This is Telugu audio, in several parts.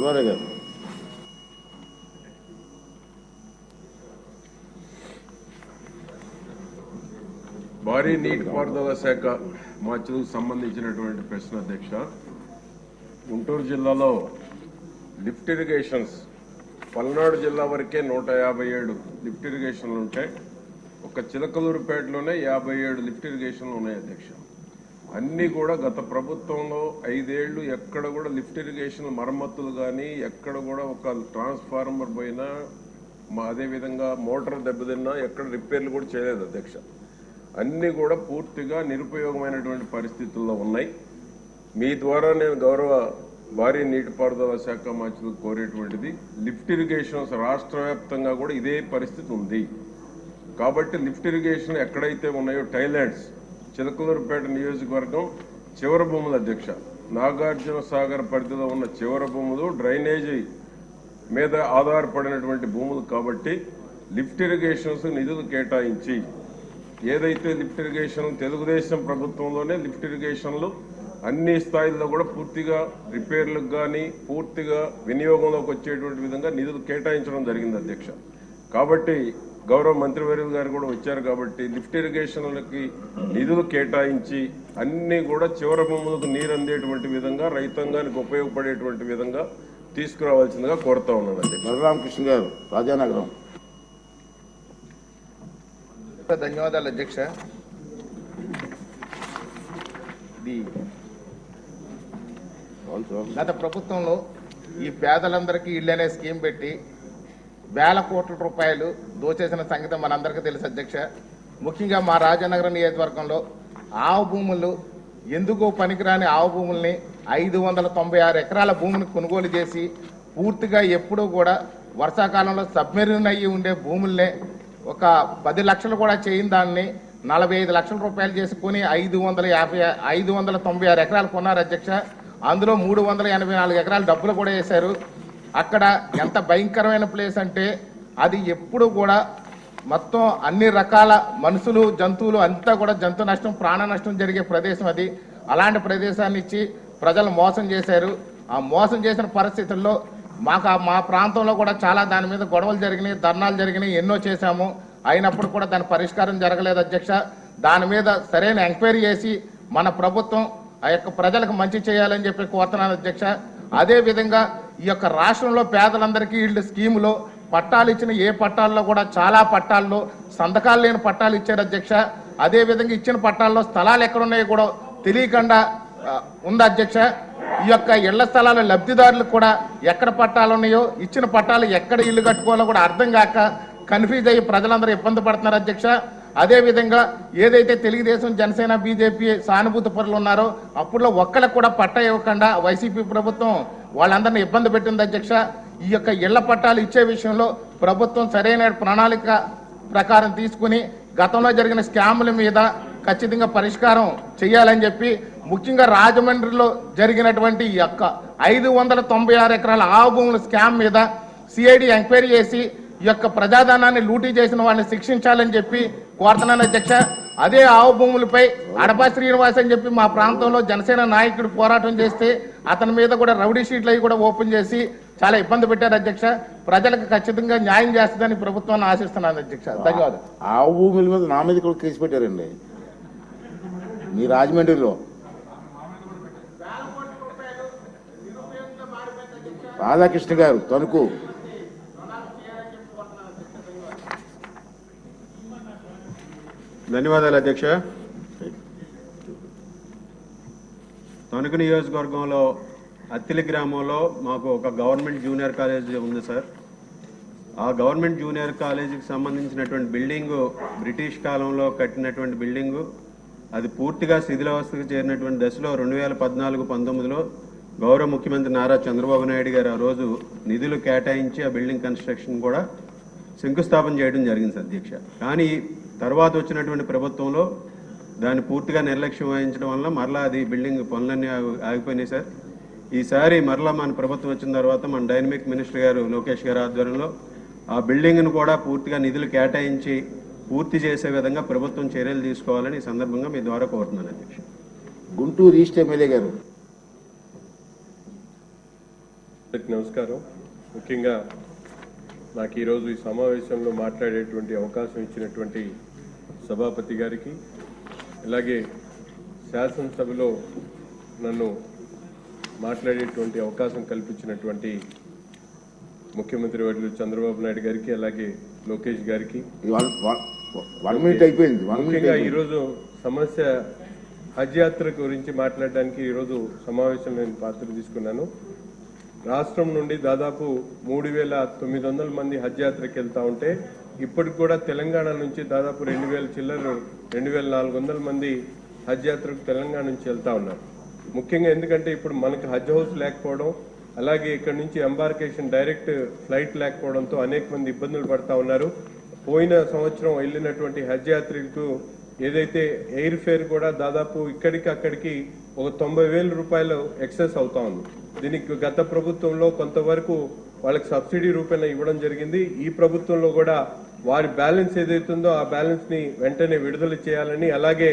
కుమారే గారు. భారీ నీటిపారుదల శాఖ మార్చులకు సంబంధించినటువంటి ప్రశ్న అధ్యక్ష. గుంటూరు జిల్లాలో లిఫ్ట్ ఇరిగేషన్స్ పల్నాడు జిల్లా వరకే నూట యాభై ఏడు లిఫ్ట్ ఇరిగేషన్లు ఉంటాయి. ఒక చిలకలూరుపేటలోనే యాభై ఏడు లిఫ్ట్ ఇరిగేషన్లు ఉన్నాయి అధ్యక్ష. అన్నీ కూడా గత ప్రభుత్వంలో ఐదేళ్ళు ఎక్కడ కూడా లిఫ్ట్ ఇరిగేషన్ మరమ్మతులు కానీ ఎక్కడ కూడా ఒక ట్రాన్స్ఫార్మర్ పోయినా మా అదేవిధంగా మోటార్ దెబ్బతిన్నా ఎక్కడ రిపేర్లు కూడా చేయలేదు అధ్యక్ష. అన్నీ కూడా పూర్తిగా నిరుపయోగమైనటువంటి పరిస్థితుల్లో ఉన్నాయి. మీ ద్వారా నేను గౌరవ భారీ నీటిపారుదల శాఖ మంత్రులు కోరేటువంటిది లిఫ్ట్ ఇరిగేషన్స్ రాష్ట్ర వ్యాప్తంగా కూడా ఇదే పరిస్థితి ఉంది. కాబట్టి లిఫ్ట్ ఇరిగేషన్ ఎక్కడైతే ఉన్నాయో టైలాండ్స్ చిలకలూరుపేట నియోజకవర్గం చివరి భూముల అధ్యక్ష. నాగార్జున సాగర్ పరిధిలో ఉన్న చివరి భూములు డ్రైనేజీ మీద ఆధారపడినటువంటి భూములు కాబట్టి లిఫ్ట్ ఇరిగేషన్స్ నిధులు కేటాయించి ఏదైతే లిఫ్ట్ ఇరిగేషన్ తెలుగుదేశం ప్రభుత్వంలోనే లిఫ్ట్ ఇరిగేషన్లు అన్ని స్థాయిల్లో కూడా పూర్తిగా రిపేర్లకు కానీ పూర్తిగా వినియోగంలోకి వచ్చేటువంటి విధంగా నిధులు కేటాయించడం జరిగింది అధ్యక్ష. కాబట్టి గౌరవ మంత్రివర్యులు గారు కూడా వచ్చారు కాబట్టి లిఫ్ట్ ఇరిగేషన్లకి నిధులు కేటాయించి అన్ని కూడా చివరి భూములకు నీరు అందేటువంటి విధంగా రైతాంగానికి ఉపయోగపడేటువంటి విధంగా తీసుకురావాల్సిందిగా కోరుతా ఉన్నాను అధ్యక్ష బలరామకృష్ణ గారు రాజానగరం. ధన్యవాదాలు అధ్యక్ష. గత ప్రభుత్వంలో ఈ పేదలందరికీ అనే స్కీమ్ పెట్టి వేల కోట్ల రూపాయలు దోచేసిన సంగతి మనందరికీ తెలుసు అధ్యక్ష. ముఖ్యంగా మా రాజనగరం నియోజకవర్గంలో ఆవు భూములు ఎందుకో పనికిరాని ఆవు భూముల్ని ఐదు వందల తొంభై ఆరు ఎకరాల భూమిని కొనుగోలు చేసి పూర్తిగా ఎప్పుడూ కూడా వర్షాకాలంలో సబ్మెరీన్ అయ్యి ఉండే భూముల్నే ఒక పది లక్షలు కూడా చేయని దాన్ని నలభై ఐదు లక్షల రూపాయలు చేసుకుని ఐదు వందల యాభై ఐదు వందల తొంభై ఆరు ఎకరాలు కొన్నారు అధ్యక్ష. అందులో మూడు వందల ఎనభై నాలుగు ఎకరాలు డబ్బులు కూడా వేశారు. అక్కడ ఎంత భయంకరమైన ప్లేస్ అంటే అది ఎప్పుడు కూడా మొత్తం అన్ని రకాల మనుషులు జంతువులు అంతా కూడా జంతు నష్టం ప్రాణ నష్టం జరిగే ప్రదేశం అది. అలాంటి ప్రదేశాన్ని ఇచ్చి ప్రజలు మోసం చేశారు. ఆ మోసం చేసిన పరిస్థితుల్లో మాకు ఆ- మా ప్రాంతంలో కూడా చాలా దాని మీద గొడవలు జరిగినాయి ధర్నాలు జరిగినాయి ఎన్నో చేశాము. అయినప్పుడు కూడా దాని పరిష్కారం జరగలేదు అధ్యక్ష. దాని మీద సరైన ఎంక్వైరీ చేసి మన ప్రభుత్వం ఆ యొక్క ప్రజలకు మంచి చేయాలని చెప్పి కోరుతున్నాను అధ్యక్ష. అదే విధంగా ఈ యొక్క రాష్ట్రంలో పేదలందరికీ వీళ్ళు స్కీములో పట్టాలు ఇచ్చిన ఏ పట్టాల్లో కూడా చాలా పట్టాల్లో సంతకాలు లేని పట్టాలు ఇచ్చారు అధ్యక్ష. అదే విధంగా ఇచ్చిన పట్టాల్లో స్థలాలు ఎక్కడున్నాయో కూడా తెలియకుండా ఉంది అధ్యక్ష. ఈ యొక్క ఇళ్ళ స్థలాల లబ్ధిదారులకు కూడా ఎక్కడ పట్టాలు ఉన్నాయో ఇచ్చిన పట్టాలు ఎక్కడ ఇల్లు కట్టుకోవాలో కూడా అర్థం కాక కన్ఫ్యూజ్ అయ్యి ప్రజలందరూ ఇబ్బంది పడుతున్నారు అధ్యక్ష. అదే విధంగా ఏదైతే తెలుగుదేశం జనసేన బీజేపీ సానుభూతి పరులు ఉన్నారో అప్పుడులో ఒక్కరికి కూడా పట్ట ఇవ్వకుండా వైసీపీ ప్రభుత్వం వాళ్ళందరినీ ఇబ్బంది పెట్టింది అధ్యక్ష. ఈ యొక్క ఇళ్ళ పట్టాలు ఇచ్చే విషయంలో ప్రభుత్వం సరైన ప్రణాళిక ప్రకారం తీసుకుని గతంలో జరిగిన స్కాముల మీద ఖచ్చితంగా పరిష్కారం చేయాలని చెప్పి ముఖ్యంగా రాజమండ్రిలో జరిగినటువంటి ఈ యొక్క ఐదు వందల తొంభై ఆరు ఎకరాల ఆవు భూముల స్కామ్ మీద సిఐడి ఎంక్వైరీ చేసి ఈ యొక్క ప్రజాధనాన్ని లూటీ చేసిన వాళ్ళని శిక్షించాలని చెప్పి కోరుతున్నాను అధ్యక్ష అదే ఆవు భూములపై అడపా శ్రీనివాస్ అని చెప్పి మా ప్రాంతంలో జనసేన నాయకుడు పోరాటం చేస్తే అతని మీద కూడా రౌడీ షీట్లు అవి కూడా ఓపెన్ చేసి చాలా ఇబ్బంది పెట్టారు అధ్యక్ష. ప్రజలకు ఖచ్చితంగా న్యాయం చేస్తుందని ప్రభుత్వాన్ని ఆశిస్తున్నాను అధ్యక్ష. ధన్యవాదాలు. ఆవు భూముల మీద నా మీద కూడా కేసు పెట్టారండి. మీ రాజమండ్రిలో. రాధాకృష్ణ గారు తణుకు. ధన్యవాదాలు అధ్యక్ష. తణుకు నియోజకవర్గంలో అత్తిలి గ్రామంలో మాకు ఒక గవర్నమెంట్ జూనియర్ కాలేజ్ ఉంది సార్. ఆ గవర్నమెంట్ జూనియర్ కాలేజీకి సంబంధించినటువంటి బిల్డింగు బ్రిటిష్ కాలంలో కట్టినటువంటి బిల్డింగు. అది పూర్తిగా శిథిలావస్థకు చేరినటువంటి దశలో రెండు వేల పద్నాలుగు పంతొమ్మిదిలో గౌరవ ముఖ్యమంత్రి నారా చంద్రబాబు నాయుడు గారు ఆ రోజు నిధులు కేటాయించి ఆ బిల్డింగ్ కన్స్ట్రక్షన్ కూడా శంకుస్థాపన చేయడం జరిగింది సార్ అధ్యక్ష. కానీ తర్వాత వచ్చినటువంటి ప్రభుత్వంలో దాన్ని పూర్తిగా నిర్లక్ష్యం వహించడం వల్ల మరలా అది బిల్డింగ్ పనులన్నీ ఆగి- ఆగిపోయినాయి సార్. ఈసారి మరలా మన ప్రభుత్వం వచ్చిన తర్వాత మన డైనమిక్ మినిస్టర్ గారు లోకేష్ గారి ఆధ్వర్యంలో ఆ బిల్డింగ్ను కూడా పూర్తిగా నిధులు కేటాయించి పూర్తి చేసే విధంగా ప్రభుత్వం చర్యలు తీసుకోవాలని ఈ సందర్భంగా మీ ద్వారా కోరుతున్నాను అధ్యక్ష. గుంటూరు ఈస్ట్ ఎమ్మెల్యే గారు. నమస్కారం. ముఖ్యంగా నాకు ఈరోజు ఈ సమావేశంలో మాట్లాడేటువంటి అవకాశం ఇచ్చినటువంటి సభాపతి గారికి అలాగే శాసనసభలో నన్ను మాట్లాడేటువంటి అవకాశం కల్పించినటువంటి ముఖ్యమంత్రి వర్యులు చంద్రబాబు నాయుడు గారికి అలాగే లోకేష్ గారికి ముఖ్యంగా. ఈరోజు సమస్య హజ్ యాత్ర గురించి మాట్లాడడానికి ఈరోజు సమావేశంలో నేను పాత్ర తీసుకున్నాను రాష్ట్రం నుండి దాదాపు మూడు వేల తొమ్మిది వందల మంది హజ్ యాత్రకి వెళ్తా ఉంటే ఇప్పటికి కూడా తెలంగాణ నుంచి దాదాపు రెండు వేల చిల్లర రెండు వేల నాలుగు వందల మంది హజ్ యాత్రకు తెలంగాణ నుంచి వెళ్తా ఉన్నారు. ముఖ్యంగా ఎందుకంటే ఇప్పుడు మనకు హజ్ హౌస్ లేకపోవడం అలాగే ఇక్కడ నుంచి ఎంబార్కేషన్ డైరెక్ట్ ఫ్లైట్ లేకపోవడంతో అనేక మంది ఇబ్బందులు పడతా ఉన్నారు. పోయిన సంవత్సరం వెళ్ళినటువంటి హజ్ యాత్రికులకు ఏదైతే ఎయిర్ ఫేర్ కూడా దాదాపు ఇక్కడికి అక్కడికి ఒక తొంభై వేల రూపాయలు ఎక్సెస్ అవుతా ఉంది. దీనికి గత ప్రభుత్వంలో కొంతవరకు వాళ్ళకి సబ్సిడీ రూపేణ ఇవ్వడం జరిగింది. ఈ ప్రభుత్వంలో కూడా వారి బ్యాలెన్స్ ఏదైతుందో ఆ బ్యాలెన్స్ని వెంటనే విడుదల చేయాలని అలాగే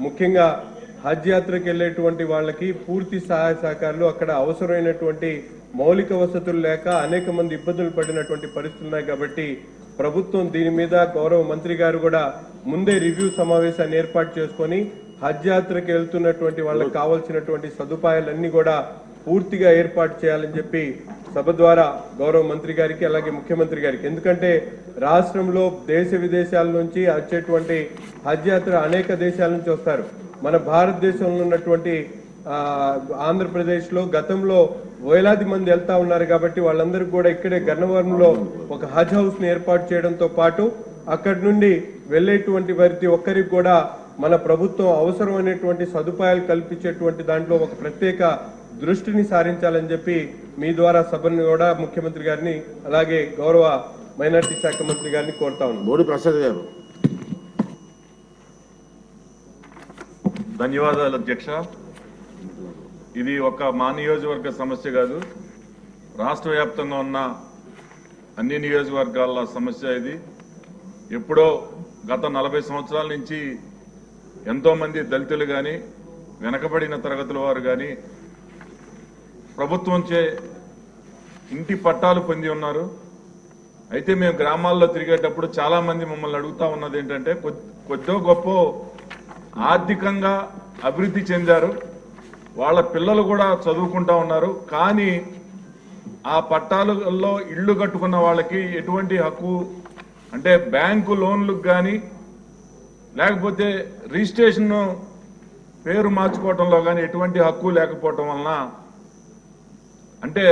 ముఖ్యంగా హజ్ యాత్రకు వెళ్ళేటువంటి వాళ్ళకి పూర్తి సహాయ సహకారాలు అక్కడ అవసరమైనటువంటి మౌలిక వసతులు లేక అనేక మంది ఇబ్బందులు పడినటువంటి పరిస్థితులు ఉన్నాయి కాబట్టి ప్రభుత్వం దీని మీద గౌరవ మంత్రి గారు కూడా ముందే రివ్యూ సమావేశాన్ని ఏర్పాటు చేసుకొని హజ్ యాత్రకు వెళ్తున్నటువంటి వాళ్ళకి కావాల్సినటువంటి సదుపాయాలన్నీ కూడా పూర్తిగా ఏర్పాటు చేయాలని చెప్పి సభ ద్వారా గౌరవ మంత్రి గారికి అలాగే ముఖ్యమంత్రి గారికి. ఎందుకంటే రాష్ట్రంలో దేశ విదేశాల నుంచి వచ్చేటువంటి హజ్ యాత్ర అనేక దేశాల నుంచి వస్తారు. మన భారతదేశంలో ఉన్నటువంటి ఆంధ్రప్రదేశ్లో గతంలో వేలాది మంది వెళ్తా ఉన్నారు కాబట్టి వాళ్ళందరూ కూడా ఇక్కడే గన్నవరంలో ఒక హజ్ హౌస్ని ఏర్పాటు చేయడంతో పాటు అక్కడి నుండి వెళ్ళేటువంటి ప్రతి ఒక్కరికి కూడా మన ప్రభుత్వం అవసరమైనటువంటి సదుపాయాలు కల్పించేటువంటి దాంట్లో ఒక ప్రత్యేక దృష్టిని సారించాలని చెప్పి మీ ద్వారా సభను కూడా ముఖ్యమంత్రి గారిని అలాగే గౌరవ మైనార్టీ శాఖ మంత్రి గారిని కోరుతా ఉన్నాను బోడి ప్రసాద్ గారు. ధన్యవాదాలు అధ్యక్ష. ఇది ఒక మా నియోజకవర్గ సమస్య కాదు. రాష్ట్ర వ్యాప్తంగా ఉన్న అన్ని నియోజకవర్గాల సమస్య ఇది. ఎప్పుడో గత నలభై సంవత్సరాల నుంచి ఎంతో మంది దళితులు కానీ వెనకబడిన తరగతుల వారు కానీ ప్రభుత్వంచే ఇంటి పట్టాలు పొంది ఉన్నారు. అయితే మేము గ్రామాల్లో తిరిగేటప్పుడు చాలామంది మమ్మల్ని అడుగుతా ఉన్నది ఏంటంటే కొద్దో గొప్ప ఆర్థికంగా అభివృద్ధి చెందారు. వాళ్ళ పిల్లలు కూడా చదువుకుంటా ఉన్నారు. కానీ ఆ పట్టాలలో ఇళ్ళు కట్టుకున్న వాళ్ళకి ఎటువంటి హక్కు అంటే బ్యాంకు లోన్లకు కానీ లేకపోతే రిజిస్ట్రేషన్ పేరు మార్చుకోవటంలో కానీ ఎటువంటి హక్కు లేకపోవటం వలన అంటే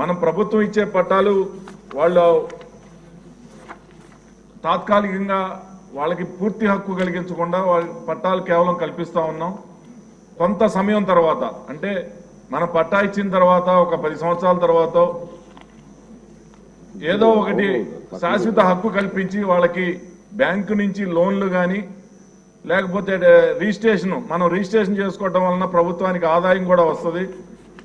మనం ప్రభుత్వం ఇచ్చే పట్టాలు వాళ్ళు తాత్కాలికంగా వాళ్ళకి పూర్తి హక్కు కలిగించకుండా వాళ్ళ పట్టాలు కేవలం కల్పిస్తూ ఉన్నాం. కొంత సమయం తర్వాత అంటే మన పట్టా ఇచ్చిన తర్వాత ఒక పది సంవత్సరాల తర్వాత ఏదో ఒకటి శాశ్వత హక్కు కల్పించి వాళ్ళకి బ్యాంకు నుంచి లోన్లు కానీ లేకపోతే రిజిస్ట్రేషన్ మనం రిజిస్ట్రేషన్ చేసుకోవడం వలన ప్రభుత్వానికి ఆదాయం కూడా వస్తుంది.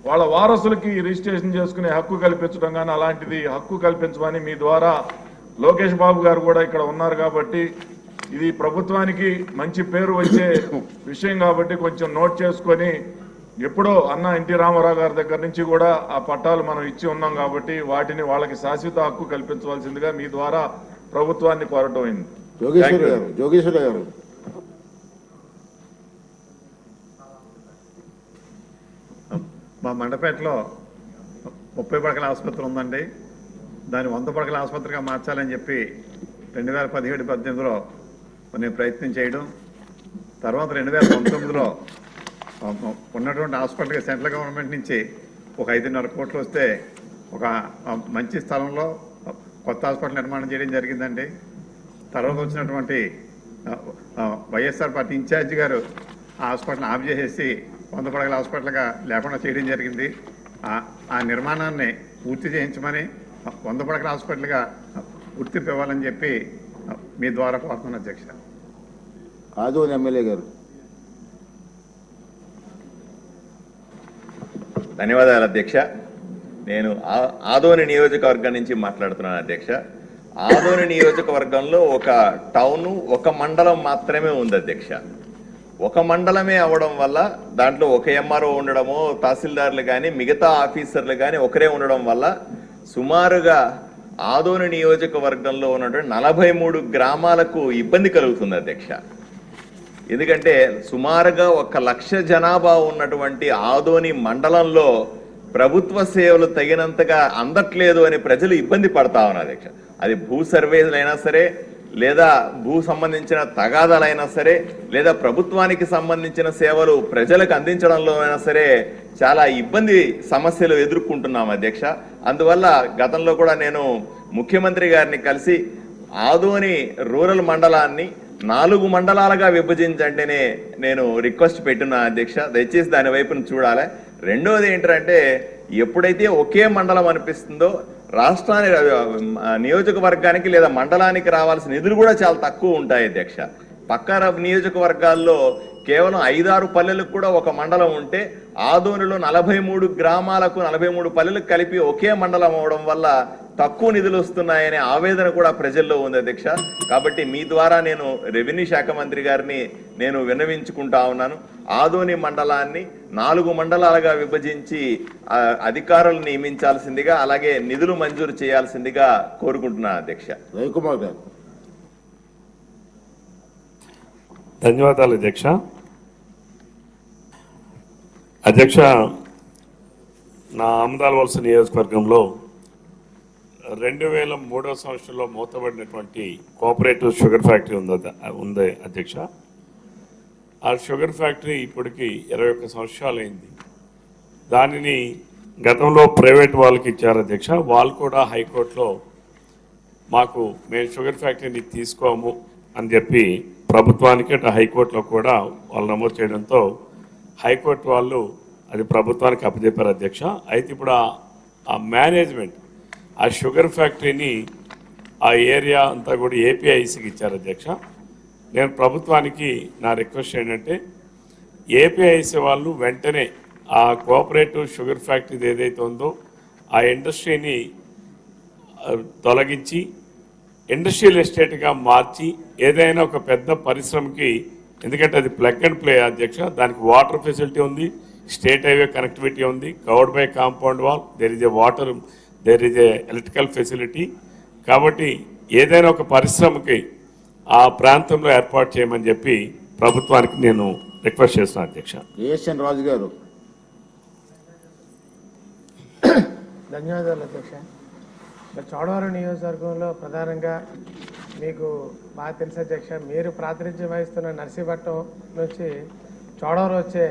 వాళ్ళ వారసులకి రిజిస్ట్రేషన్ చేసుకునే హక్కు కల్పించడం కానీ అలాంటిది హక్కు కల్పించమని మీ ద్వారా లోకేష్ బాబు గారు కూడా ఇక్కడ ఉన్నారు కాబట్టి ఇది ప్రభుత్వానికి మంచి పేరు వచ్చే విషయం కాబట్టి కొంచెం నోట్ చేసుకొని ఎప్పుడో అన్న ఎన్టీ రామారావు గారి దగ్గర నుంచి కూడా ఆ పట్టాలు మనం ఇచ్చి ఉన్నాం కాబట్టి వాటిని వాళ్ళకి శాశ్వత హక్కు కల్పించవలసిందిగా మీ ద్వారా ప్రభుత్వాన్ని కోరటం అయింది జోగేశ్వర్. గారు జోగేశ్వర్ గారు మా మండపేటలో ముప్పై పడకల ఆసుపత్రి ఉందండి. దాన్ని వంద పడకల ఆసుపత్రిగా మార్చాలని చెప్పి రెండు వేల పదిహేడు పద్దెనిమిదిలో నేను ప్రయత్నం చేయడం. తర్వాత రెండు వేల పంతొమ్మిదిలో ఉన్నటువంటి హాస్పిటల్కి సెంట్రల్ గవర్నమెంట్ నుంచి ఒక ఐదున్నర కోట్లు వస్తే ఒక మంచి స్థలంలో కొత్త హాస్పిటల్ నిర్మాణం చేయడం జరిగిందండి. తర్వాత వచ్చినటువంటి వైఎస్ఆర్ పార్టీ ఇన్ఛార్జి గారు ఆ హాస్పిటల్ ఆఫ్ చేసేసి వంద పడగల హాస్పిటల్గా లేకుండా చేయడం జరిగింది. ఆ- ఆ నిర్మాణాన్ని పూర్తి చేయించమని వంద పడగల హాస్పిటల్గా గుర్తింపు ఇవ్వాలని చెప్పి మీ ద్వారా కోరుతున్నాను అధ్యక్ష. ఆదోని ఎమ్మెల్యే గారు. ధన్యవాదాలు అధ్యక్ష. నేను ఆ- ఆదోని నియోజకవర్గం నుంచి మాట్లాడుతున్నాను అధ్యక్ష. ఆదోని నియోజకవర్గంలో ఒక టౌన్ ఒక మండలం మాత్రమే ఉంది అధ్యక్ష. ఒక మండలమే అవడం వల్ల దాంట్లో ఒక ఎంఆర్ఓ ఉండడమో తహసీల్దార్లు కానీ మిగతా ఆఫీసర్లు కానీ ఒకరే ఉండడం వల్ల సుమారుగా ఆదోని నియోజకవర్గంలో ఉన్నటువంటి నలభై మూడు గ్రామాలకు ఇబ్బంది కలుగుతుంది అధ్యక్ష. ఎందుకంటే సుమారుగా ఒక లక్ష జనాభా ఉన్నటువంటి ఆదోని మండలంలో ప్రభుత్వ సేవలు తగినంతగా అందట్లేదు అని ప్రజలు ఇబ్బంది పడతా ఉన్నారు అధ్యక్ష. అది భూ సర్వేలైనా సరే లేదా భూ సంబంధించిన తగాదాలైనా సరే లేదా ప్రభుత్వానికి సంబంధించిన సేవలు ప్రజలకు అందించడంలో అయినా సరే చాలా ఇబ్బంది సమస్యలు ఎదుర్కొంటున్నాం అధ్యక్ష. అందువల్ల గతంలో కూడా నేను ముఖ్యమంత్రి గారిని కలిసి ఆదోని రూరల్ మండలాన్ని నాలుగు మండలాలుగా విభజించంటేనే నేను రిక్వెస్ట్ పెట్టిన అధ్యక్ష. దయచేసి దాని వైపును చూడాలి. రెండోది ఏంటంటే ఎప్పుడైతే ఒకే మండలం అనిపిస్తుందో రాష్ట్రానికి నియోజకవర్గానికి లేదా మండలానికి రావాల్సిన నిధులు కూడా చాలా తక్కువ ఉంటాయి అధ్యక్ష. పక్క నియోజకవర్గాల్లో కేవలం ఐదారు పల్లెలకు కూడా ఒక మండలం ఉంటే ఆదోనిలో నలభై మూడు గ్రామాలకు నలభై మూడు పల్లెలకు కలిపి ఒకే మండలం అవడం వల్ల తక్కువ నిధులు వస్తున్నాయనే ఆవేదన కూడా ప్రజల్లో ఉంది అధ్యక్ష. కాబట్టి మీ ద్వారా నేను రెవెన్యూ శాఖ మంత్రి గారిని నేను విన్నవించుకుంటా ఉన్నాను. ఆదోని మండలాన్ని నాలుగు మండలాలుగా విభజించి అధికారులు నియమించాల్సిందిగా అలాగే నిధులు మంజూరు చేయాల్సిందిగా కోరుకుంటున్నాను అధ్యక్ష. రవికుమార్ గారు. ధన్యవాదాలు అధ్యక్ష. అధ్యక్ష నా ఆమదాల వలస నియోజకవర్గంలో రెండు వేల మూడవ సంవత్సరంలో మూతబడినటువంటి కోఆపరేటివ్ షుగర్ ఫ్యాక్టరీ ఉంది ఉంది అధ్యక్ష? ఆ షుగర్ ఫ్యాక్టరీ ఇప్పటికి ఇరవై ఒక్క సంవత్సరాలు అయింది దానిని గతంలో ప్రైవేట్ వాళ్ళకి ఇచ్చారు అధ్యక్ష. వాళ్ళు కూడా హైకోర్టులో మాకు మేము షుగర్ ఫ్యాక్టరీని తీసుకోము అని చెప్పి ప్రభుత్వానికి అటు హైకోర్టులో కూడా వాళ్ళు నమోదు చేయడంతో హైకోర్టు వాళ్ళు అది ప్రభుత్వానికి అప్పచెప్పారు అధ్యక్ష. అయితే ఇప్పుడు ఆ- మేనేజ్మెంట్ ఆ షుగర్ ఫ్యాక్టరీని ఆ ఏరియా అంతా కూడా ఏపీఐసికి ఇచ్చారు అధ్యక్ష. నేను ప్రభుత్వానికి నా రిక్వెస్ట్ ఏంటంటే ఏపీఐసి వాళ్ళు వెంటనే ఆ కోఆపరేటివ్ షుగర్ ఫ్యాక్టరీ ఏదైతే ఉందో ఆ ఇండస్ట్రీని తొలగించి ఇండస్ట్రియల్ ఎస్టేట్గా మార్చి ఏదైనా ఒక పెద్ద పరిశ్రమకి ఎందుకంటే అది ప్లగ్ అండ్ ప్లే అధ్యక్ష దానికి వాటర్ ఫెసిలిటీ ఉంది స్టేట్ హైవే కనెక్టివిటీ ఉంది covered by compound wall there is a water there is a electrical facility కాబట్టి ఏదైనా ఒక పరిశ్రమకి ఆ ప్రాంతంలో ఏర్పాటు చేయమని చెప్పి ప్రభుత్వానికి నేను రిక్వెస్ట్ చేస్తున్నాను అధ్యక్ష. ఏఎస్ఎన్ రాజు గారు ధన్యవాదాలు అధ్యక్ష. చోడవరం నియోజకవర్గంలో ప్రధానంగా మీకు బాగా తెలుసు అధ్యక్ష మీరు ప్రాతినిధ్యం వహిస్తున్న నర్సీపట్నం నుంచి చోడవరం వచ్చే